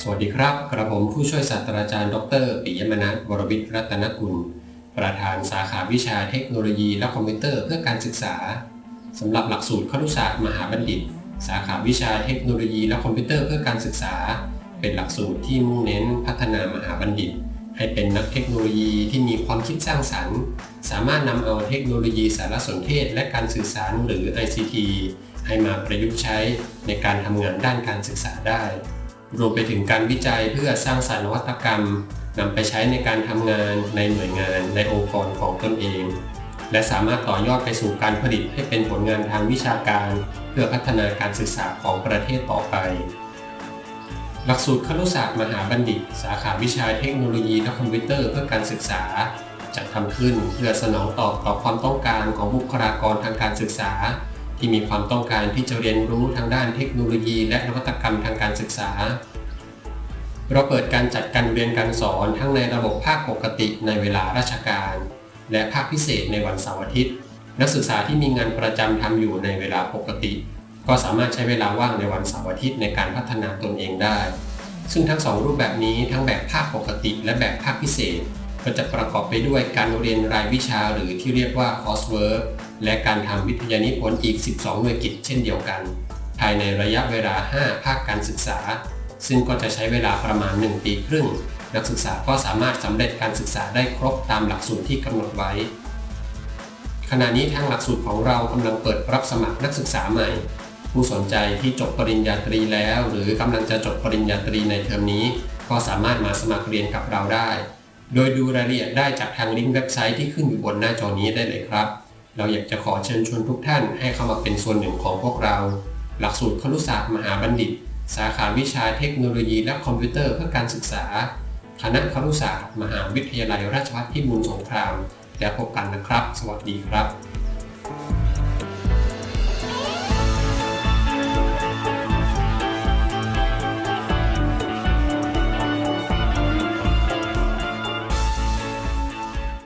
สวัสดีครับกระผมผู้ช่วยศาสตราจารย์ ดรปิยมนัทวรวิทย์รัตนกุล ประธานสาขาวิชาเทคโนโลยีและคอมพิวเตอร์เพื่อการศึกษาสำหรับหลักสูตรครุศาสตร์มหาบัณฑิต สาขาวิชาเทคโนโลยีและคอมพิวเตอร์เพื่อการศึกษา เป็นหลักสูตรที่มุ่งเน้นพัฒนามหาบัณฑิต ให้เป็นนักเทคโนโลยีที่มีความคิดสร้างสรรค์ สามารถนำเอาเทคโนโลยีสารสนเทศ และการสื่อสารหรือ ICT ให้มาประยุกต์ใช้ในการทำงานด้านการศึกษาได้ รวมไปถึงการวิจัยเพื่อสร้างสรรค์นวัตกรรมนำไปใช้ในการทำงานในหน่วยงานในองค์กรของตนเอง และสามารถต่อยอดไปสู่การผลิตให้เป็นผลงานทางวิชาการ เพื่อพัฒนาการศึกษาของประเทศต่อไป หลักสูตรครุศาสตร์มหาบัณฑิต สาขาวิชาเทคโนโลยีและคอมพิวเตอร์เพื่อการศึกษาจัดทำขึ้นเพื่อสนองตอบต่อความต้องการของบุคลากรทางการศึกษา ที่มีความต้องการที่จะเรียนรู้ทางด้านเทคโนโลยี และนวัตกรรมทางการศึกษา เราเปิดการจัดการเรียนการสอนทั้งในระบบภาคปกติในเวลาราชการ และภาคพิเศษในวันเสาร์อาทิตย์ นักศึกษาที่มีงานประจำทำอยู่ในเวลาปกติ ก็สามารถใช้เวลาว่างในวันเสาร์อาทิตย์ในการพัฒนาตนเองได้ ซึ่งทั้งสองรูปแบบนี้ทั้งแบบภาคปกติ และแบบภาคพิเศษ ก็จะประกอบไปด้วยการเรียนรายวิชาหรือที่เรียกว่า coursework และการทำวิทยานิพนธ์อีก 12 หน่วยกิจเช่นเดียวกัน ภายในระยะเวลา 5 ภาคการศึกษา ซึ่งก็จะใช้เวลาประมาณ 1 ปีครึ่ง นักศึกษาก็สามารถสำเร็จการศึกษาได้ครบตามหลักสูตรที่กำหนดไว้ ขณะนี้ทางหลักสูตรของเรากำลังเปิดรับสมัครนักศึกษาใหม่ ผู้สนใจที่จบปริญญาตรีแล้ว หรือกำลังจะจบปริญญาตรีในเทอมนี้ ก็สามารถมาสมัครเรียนกับเราได้ โดยดูรายละเอียดได้จากทางลิงก์เว็บไซต์ที่ขึ้นอยู่บนหน้าจอนี้ได้เลยครับ เราอยากจะขอเชิญชวนทุกท่านให้เข้ามาเป็นส่วนหนึ่งของพวกเรา หลักสูตรครุศาสตร์มหาบัณฑิต สาขาวิชาเทคโนโลยีและคอมพิวเตอร์เพื่อการศึกษา คณะครุศาสตร์ มหาวิทยาลัยราชภัฏพิบูลสงคราม แล้วพบกันนะครับ สวัสดีครับ